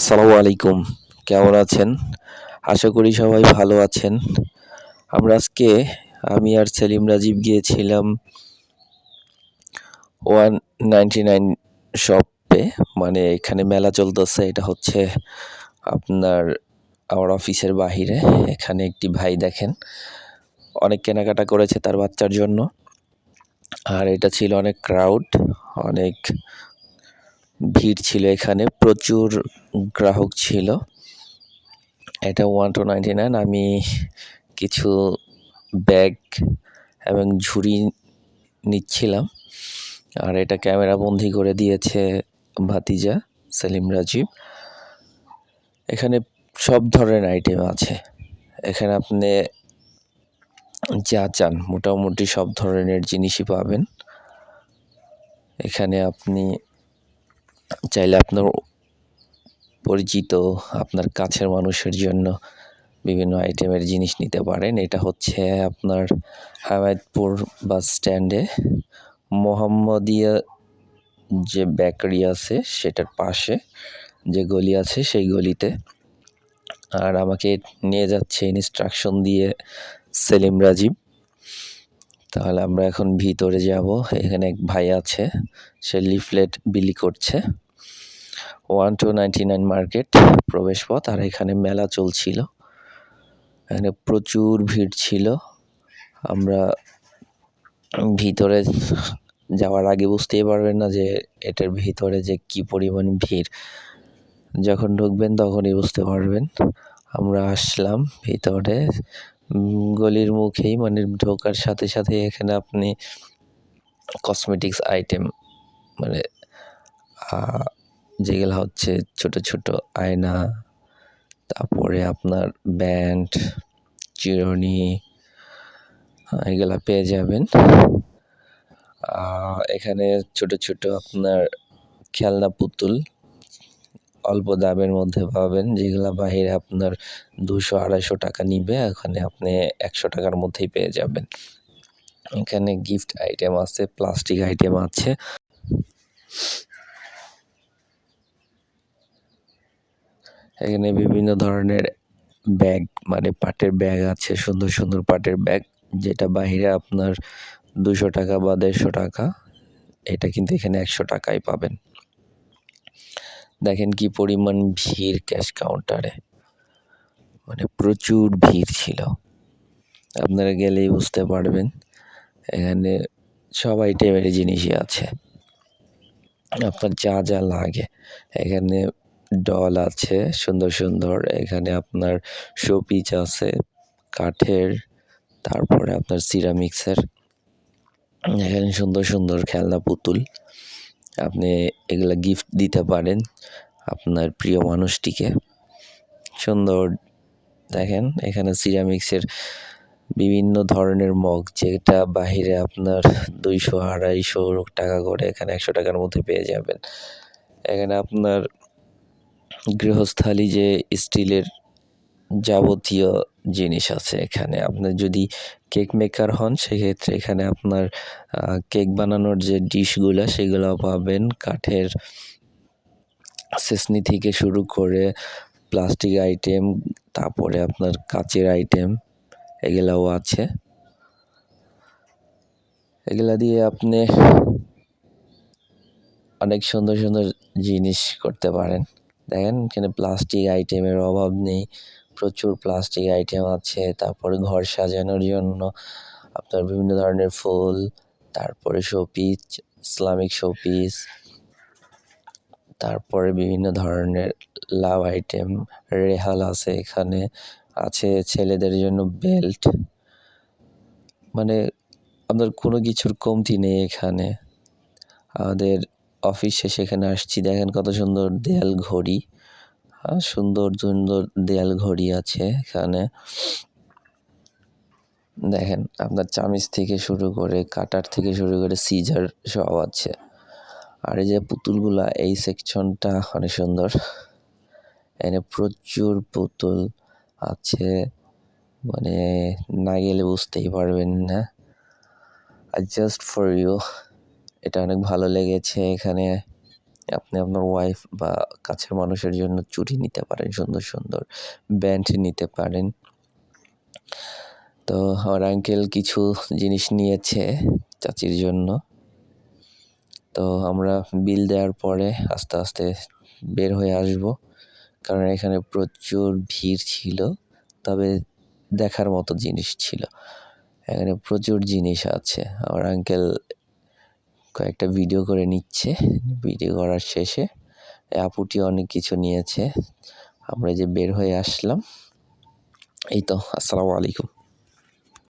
আসসালামু আলাইকুম। কেমন আছেন? আশা করি সবাই ভালো আছেন। আমরা আজকে, আমি আর সেলিম রাজীব গিয়েছিলাম ওয়ান নাইনটি নাইন শপে। মানে এখানে মেলা চলতেছে, এটা হচ্ছে আপনার আমার অফিসের বাহিরে। এখানে একটি ভাই দেখেন, অনেক কেনাকাটা করেছে তার বাচ্চার জন্য। আর এটা ছিল অনেক ক্রাউড অনেক ভিড় ছিল এখানে। প্রচুর গ্রাহক ছিল। এটা ওয়ান টু নাইনটি নাইন আমি কিছু ব্যাগ এবং ঝুড়ি নিচ্ছিলাম। আর এটা ক্যামেরা বন্দি করে দিয়েছে ভাতিজা, সেলিম রাজীব। এখানে সব ধরনের আইটেম আছে। এখানে আপনি যা চান, মোটামুটি সব ধরনের জিনিসই পাবেন। এখানে আপনি চাইলে আপনার পরিচিত আপনার কাছের মানুষের জন্য বিভিন্ন আইটেমের জিনিস নিতে পারেন। এটা হচ্ছে আপনার হামায়তপুর বাস স্ট্যান্ডে মোহাম্মদিয়া যে বেকারি আছে সেটার পাশে যে গলি আছে সেই গলিতে। আর আমাকে নিয়ে যাচ্ছে ইনস্ট্রাকশন দিয়ে সেলিম রাজীব। তাহলে আমরা এখন ভিতরে যাব। এখানে এক ভাই আছে, সে লিফলেট বিলি করছে। One two ninety nine market, প্রবেশপথ, আর এখানে মেলা চলছিল। এখানে প্রচুর ভিড় ছিল। আমরা ভিতরে যাওয়ার আগে বুঝতেই পারবেন না যে এটার ভিতরে যে কি পরিমাণ ভিড়। যখন ঢুকবেন তখনই বুঝতে পারবেন। আমরা আসলাম ভিতরে। গলির মুখেই মানে ঢোকার সাথে সাথে এখানে আপনি কসমেটিক্স আইটেম মানে যেগুলো হচ্ছে ছোট ছোট আয়না, তারপরে আপনার ব্যান্ড, চিরুনি এগুলো পেয়ে যাবেন। এখানে ছোট ছোট আপনার খেলনা পুতুল অল্প দামের মধ্যে পাবেন, যেগুলো বাহিরে আপনার দুশো, আড়াইশো টাকা নিবে এখানে আপনি একশো টাকার মধ্যেই পেয়ে যাবেন। এখানে গিফট আইটেম আছে প্লাস্টিক আইটেম আছে। এখানে বিভিন্ন ধরনের ব্যাগ মানে পাটের ব্যাগ আছে, সুন্দর সুন্দর পাটের ব্যাগ, যেটা বাহিরে আপনার দুশো টাকা বা দেড়শো টাকা, এটা কিন্তু এখানে একশো টাকায় পাবেন। দেখেন কি পরিমাণ ভিড় ক্যাশ কাউন্টারে। মানে প্রচুর ভিড় ছিল। আপনারা গেলেই বুঝতে পারবেন, এখানে সব আইটেমের জিনিসই আছে। আপনার যা যা লাগে, এখানে ডল আছে, সুন্দর সুন্দর। এখানে আপনার শোপিচ আছে, কাঠের, তারপরে আপনার সিরামিক্সের। এখানে সুন্দর সুন্দর খেলনা পুতুল। আপনি এগুলা গিফট দিতে পারেন আপনার প্রিয় মানুষটিকে। সুন্দর, দেখেন এখানে সিরামিক্সের বিভিন্ন ধরনের মগ, যেটা বাহিরে আপনার দুইশো, আড়াইশো টাকা করে এখানে একশো টাকার মধ্যে পেয়ে যাবেন। এখানে আপনার গৃহস্থালি যে স্টিলের যাবতীয় জিনিস আছে এখানে আপনার যদি কেক মেকার হন, সেক্ষেত্রে এখানে আপনার কেক বানানোর যে ডিশগুলো, সেগুলো পাবেন। কাঠের সেসনি থেকে শুরু করে প্লাস্টিক আইটেম তারপরে আপনার কাচের আইটেম এগুলাও আছে। এগুলা দিয়ে আপনি অনেক সুন্দর সুন্দর জিনিস করতে পারেন। দেখেন এখানে প্লাস্টিক আইটেমের অভাব নেই। প্রচুর প্লাস্টিক আইটেম আছে, তারপরে ঘর সাজানোর জন্য আপনার বিভিন্ন ধরনের ফুল, তারপরে শোপিস ইসলামিক শোপিস তারপরে বিভিন্ন ধরনের লাভ আইটেম রেহাল আছে এখানে, আছে ছেলেদের জন্য বেল্ট মানে আপনার কোনো কিছুর কমতি নেই এখানে। আমাদের অফিসে সেখানে আসছি। দেখেন কত সুন্দর দেয়াল ঘড়ি। সুন্দর সুন্দর দেয়াল ঘড়ি আছে এখানে। দেখেন, আপনার চামিচ থেকে শুরু করে কাটার থেকে শুরু করে সিজার সব আছে। আর এই যে পুতুলগুলা, এই সেকশনটা অনেক সুন্দর। এখানে প্রচুর পুতুল আছে। মানে না গেলে বুঝতেই পারবেন না। জাস্ট ফর ইউ এটা অনেক ভালো লেগেছে এখানে। আপনি আপনার ওয়াইফ বা কাছের মানুষের জন্য চুড়ি নিতে পারেন, সুন্দর সুন্দর ব্যান্ড নিতে পারেন। তো আমার আঙ্কেল কিছু জিনিস নিয়েছে চাচির জন্য। তো আমরা বিল দেওয়ার পরে আস্তে আস্তে বের হয়ে আসব। কারণ এখানে প্রচুর ভিড় ছিল, তবে দেখার মতো জিনিস ছিল। এখানে প্রচুর জিনিস আছে। আমার আঙ্কেল কয়েকটা ভিডিও করে নিচ্ছে। ভিডিও করার শেষে আপুটি অনেক কিছু নিয়েছে। আমরা যে বের হয়ে আসলাম, এই তো, আসসালামু আলাইকুম।